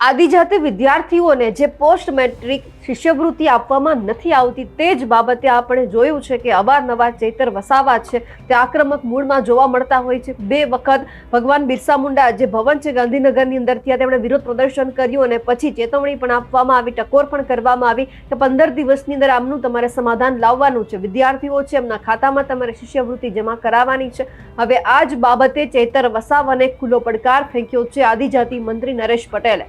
આદિજાતિ વિદ્યાર્થીઓને જે પોસ્ટ મેટ્રિક શિષ્યવૃત્તિ આપવામાં નથી આવતી તે જ બાબતે આપણે જોયું છે કે અવારનવાર ચૈતર વસાવા છે. તે આક્રમક મૂળમાં જોવા મળતા હોય છે. બે વખત ભગવાન બિરસા મુંડા જે ભવન છે ગાંધીનગરની અંદર, ત્યાં તેમણે વિરોધ પ્રદર્શન કર્યું અને પછી ચેતવણી પણ આપવામાં આવી, ટકોર પણ કરવામાં આવી કે પંદર દિવસની અંદર આમનું તમારે સમાધાન લાવવાનું છે. વિદ્યાર્થીઓ છે, એમના ખાતામાં તમારે શિષ્યવૃત્તિ જમા કરાવવાની છે. હવે આ જ બાબતે ચૈતર વસાવાને ખુલ્લો પડકાર ફેંક્યો છે આદિજાતિ મંત્રી નરેશ પટેલે.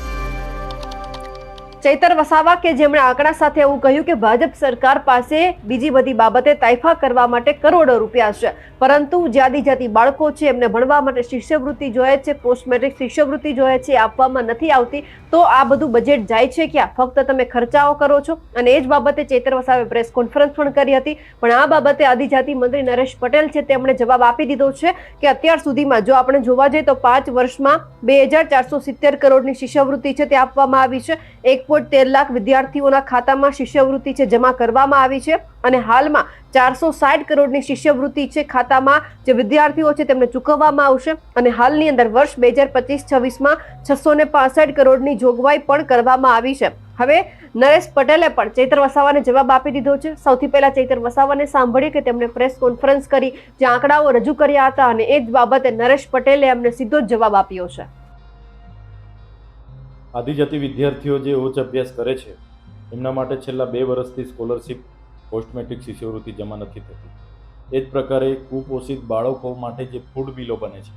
ચૈતર વસાવા કે જેમણે આંકડા સાથે એવું કહ્યું કે ભાજપ સરકાર પાસે બીજી બધી બાબતે તાઇફા કરવા માટે કરોડો રૂપિયા છે. પરંતુ જાતિ જાતિ બાળકો છે એમને ભણવા માટે શિષ્યવૃત્તિ જોઈએ છે પોસ્ટ મેટ્રિક શિષ્યવૃત્તિ જોઈએ છે આપવામાં નથી આવતી, તો આ બધું બજેટ જાય છે ક્યાં? ફક્ત તમે ખર્ચાઓ કરો છો. અને એ જ બાબતે ચૈતર વસાવે પ્રેસ કોન્ફરન્સ પણ કરી હતી. પણ આ બાબતે આદિજાતિ મંત્રી નરેશ પટેલ છે તેમણે જવાબ આપી દીધો છે કે અત્યાર સુધીમાં જો આપણે જોવા જઈએ તો પાંચ વર્ષમાં બે હજાર ચારસો સિત્તેર કરોડની શિષ્યવૃત્તિ છે તે આપવામાં આવી છે. એક પોઈન્ટ તેર લાખ વિદ્યાર્થીઓના ખાતામાં શિષ્યવૃત્તિ છે જમા કરવામાં આવી છે અને હાલમાં ચારસો સાઠ કરોડની શિષ્યવૃત્તિ છે ખાતામાં જે વિદ્યાર્થીઓ છે તેમને ચૂકવવામાં આવશે અને હાલની અંદર વર્ષ બે હજાર પચીસ છવ્વીસમાં છસો ને પાસઠ કરોડની જોગવાઈ પણ કરવામાં આવી છે. હવે નરેશ પટેલે પણ ચૈતર વસાવાને જવાબ આપી દીધો છે. સૌથી પહેલા ચૈતર વસાવાને સાંભળી કે તેમણે પ્રેસ કોન્ફરન્સ કરી, જે આંકડાઓ રજૂ કર્યા હતા અને એ જ બાબતે નરેશ પટેલે એમને સીધો જ જવાબ આપ્યો છે. આદિજાતિ વિદ્યાર્થીઓ જે ઉચ્ચ અભ્યાસ કરે છે, એમના માટે છેલ્લા બે વર્ષથી સ્કોલરશિપ પોસ્ટ મેટ્રિક શિષ્યવૃત્તિ જમા નથી થતી. એ જ પ્રકારે કુપોષિત બાળકો માટે જે ફૂડ બિલો બને છે,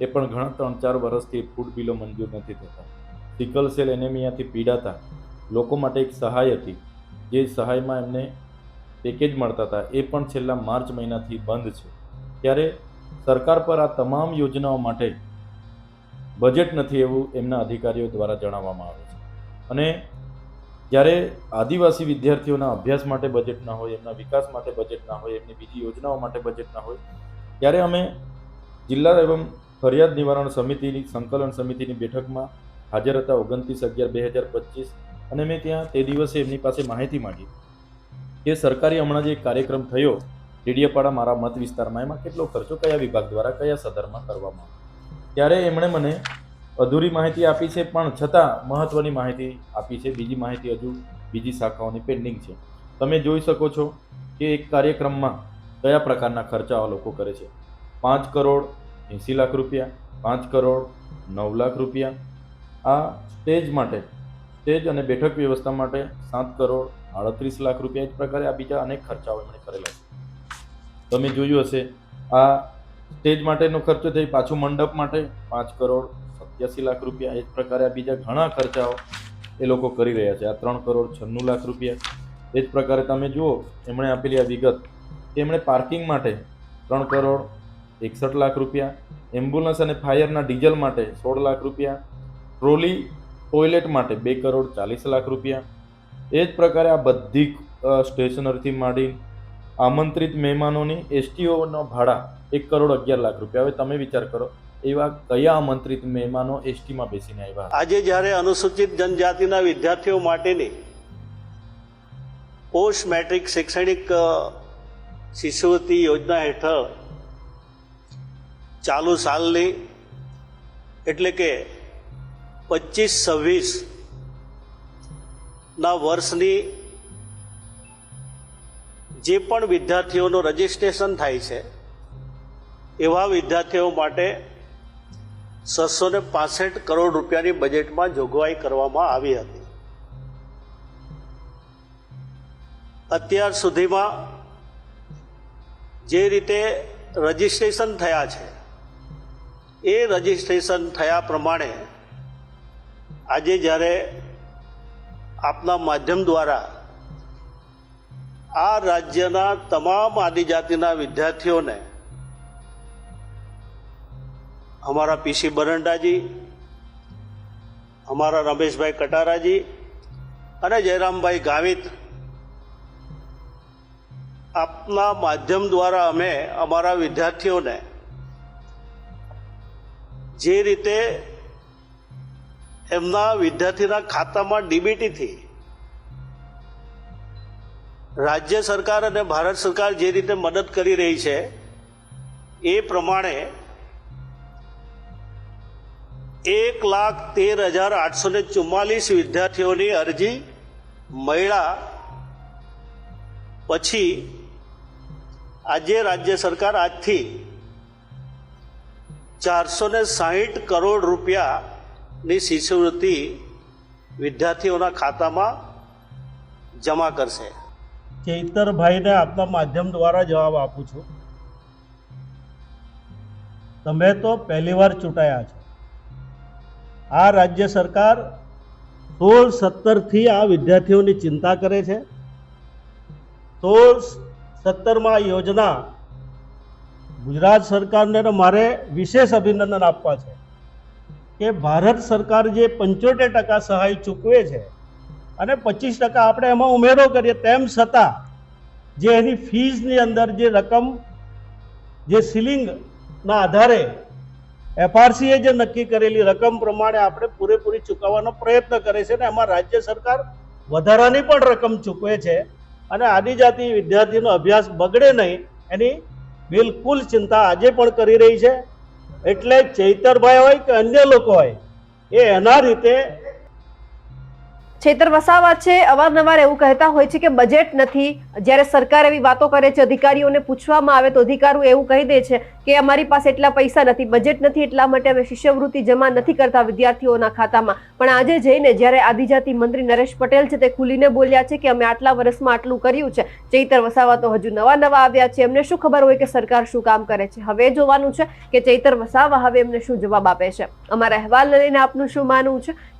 એ પણ ઘણા ત્રણ ચાર વર્ષથી ફૂડ બિલો મંજૂર નથી થતા. સિકલ સેલ એનેમિયાથી પીડાતા લોકો માટે એક સહાય હતી, જે સહાયમાં એમને પેકેજ મળતા હતા, એ પણ છેલ્લા માર્ચ મહિનાથી બંધ છે. ત્યારે સરકાર પર આ તમામ યોજનાઓ માટે બજેટ નથી એવું એમના અધિકારીઓ દ્વારા જણાવવામાં આવે છે. અને જ્યારે આદિવાસી વિદ્યાર્થીઓના અભ્યાસ માટે બજેટ ના હોય, એમના વિકાસ માટે બજેટ ના હોય, એમની બીજી યોજનાઓ માટે બજેટ ના હોય, ત્યારે અમે જિલ્લા એવં ફરિયાદ નિવારણ સમિતિની, સંકલન સમિતિની બેઠકમાં હાજર હતા ઓગણત્રીસ અગિયાર બે હજાર પચીસ. અને મેં ત્યાં તે દિવસે એમની પાસે માહિતી માંગી કે સરકારી હમણાં જે કાર્યક્રમ થયો, ડેડિયાપાડા મારા મત વિસ્તારમાં, એમાં કેટલો ખર્ચો કયા વિભાગ દ્વારા, કયા સદરમાં કરવામાં આવ્યો? ત્યારે એમણે મને અધૂરી માહિતી આપી છે, પણ છતાં મહત્ત્વની માહિતી આપી છે. બીજી માહિતી હજુ બીજી શાખાઓની પેન્ડિંગ છે. તમે જોઈ શકો છો કે એક કાર્યક્રમમાં કયા પ્રકારના ખર્ચાઓ લોકો કરે છે. પાંચ કરોડ એંસી લાખ રૂપિયા, પાંચ કરોડ નવ લાખ રૂપિયા. આ સ્ટેજ માટે, સ્ટેજ અને બેઠક વ્યવસ્થા માટે સાત કરોડ આડત્રીસ લાખ રૂપિયા એ પ્રકારે આ બીજા અનેક ખર્ચાઓ એમણે કરેલા છે. તમે જોયું હશે, આ સ્ટેજ માટેનો ખર્ચો થઈ પાછું મંડપ માટે પાંચ કરોડ, સત્યાસી લાખ રૂપિયા એ જ પ્રકારે આ બીજા ઘણા ખર્ચાઓ એ લોકો કરી રહ્યા છે. આ ત્રણ કરોડ છન્નું લાખ રૂપિયા એ જ પ્રકારે તમે જુઓ, એમણે આપેલી આ વિગત, એમણે પાર્કિંગ માટે ત્રણ કરોડ, એકસઠ લાખ રૂપિયા, એમ્બ્યુલન્સ અને ફાયરના ડીઝલ માટે સોળ લાખ રૂપિયા, ટ્રોલી ટોયલેટ માટે બે કરોડ ચાલીસ લાખ રૂપિયા. એ જ પ્રકારે આ બધી સ્ટેશનરીથી માંડી આમંત્રિત મહેમાનોની એસટીઓનો ભાડા એક કરોડ અગિયાર લાખ રૂપિયા. હવે તમે વિચાર કરો, એવા કયા આમંત્રિત મહેમાનો એસટીમાં બેસીને આવ્યા? આજે જ્યારે અનુસૂચિત જનજાતિના વિદ્યાર્થીઓ માટેની પોસ્ટ મેટ્રિક શૈક્ષણિક શિષ્યવૃત્તિ યોજના હેઠળ ચાલુ સાલની, એટલે કે પચીસ છવ્વીસ ના વર્ષની જે પણ વિદ્યાર્થીઓનું રજિસ્ટ્રેશન થાય છે, એવા વિદ્યાર્થીઓ માટે છસો ને પાસઠ કરોડ રૂપિયાની બજેટમાં જોગવાઈ કરવામાં આવી હતી. અત્યાર સુધીમાં જે રીતે રજિસ્ટ્રેશન થયા છે, એ રજિસ્ટ્રેશન થયા પ્રમાણે આજે જ્યારે આપના માધ્યમ દ્વારા આ રાજ્યના તમામ આદિજાતિના વિદ્યાર્થીઓને અમારા પીસી બરંડાજી, અમારા રમેશભાઈ કટારાજી અને જયરામભાઈ ગાવિત આપના માધ્યમ દ્વારા અમે અમારા વિદ્યાર્થીઓને જે રીતે એમના વિદ્યાર્થીના ખાતામાં ડીબીટીથી રાજ્ય સરકાર અને ભારત સરકાર જે રીતે મદદ કરી રહી છે, એ પ્રમાણે એક લાખ તેર હજાર આઠસો ને ચુમ્માલીસ વિદ્યાર્થીઓની અરજી મળ્યા પછી આજે રાજ્ય સરકાર આજથી ચારસો ને સાહીઠ કરોડ રૂપિયાની શિષ્યવૃત્તિ વિદ્યાર્થીઓના ખાતામાં જમા કરશે. ચૈતરભાઈને આપના માધ્યમ દ્વારા જવાબ આપું છું. તમે તો પહેલી વાર ચૂંટાયા છો. આ રાજ્ય સરકાર સોળ સત્તરથી આ વિદ્યાર્થીઓની ચિંતા કરે છે. સોળ સત્તરમાં યોજના ગુજરાત સરકારને મારે વિશેષ અભિનંદન આપવા છે કે ભારત સરકાર જે પંચોતેર ટકા સહાય ચૂકવે છે અને પચીસ ટકા આપણે એમાં ઉમેરો કરીએ તેમ છતાં જે એની ફીઝની અંદર જે રકમ, જે સિલિંગના આધારે એફઆરસીએ જે નક્કી કરેલી રકમ પ્રમાણે આપણે પૂરેપૂરી ચૂકવવાનો પ્રયત્ન કરે છે ને એમાં રાજ્ય સરકાર વધારાની પણ રકમ ચૂકવે છે અને આદિજાતિ વિદ્યાર્થીનો અભ્યાસ બગડે નહીં એની બિલકુલ ચિંતા આજે પણ કરી રહી છે. એટલે ચૈતરભાઈ હોય કે અન્ય લોકો હોય, એ એના રીતે છેતર વસાવા છે. અવારનવાર એવું કહેતા હોય છે કે બજેટ નથી. જ્યારે સરકાર એવી વાતો કરે છે, અધિકારીઓને પૂછવામાં આવે તો અધિકારીઓ એવું કહી દે છે કે અમારી પાસે એટલા પૈસા નથી બજેટ નથી એટલા માટે અમે શિષ્યવૃત્તિ જમા નથી કરતા વિદ્યાર્થીઓના ખાતામાં. પણ આજે જઈને જ્યારે આદિજાતિ મંત્રી નરેશ પટેલ છે તે ખુલીને બોલ્યા છે કે અમે આટલા વર્ષમાં આટલું કર્યું છે, ચૈતર વસાવા તો હજુ નવા નવા આવ્યા છે. એમને શું ખબર હોય કે સરકાર શું કામ કરે છે? હવે જોવાનું છે કે ચૈતર વસાવા હવે એમને શું જવાબ આપે છે? અમારા અહેવાલને લઈને આપનું શું માનવું છે?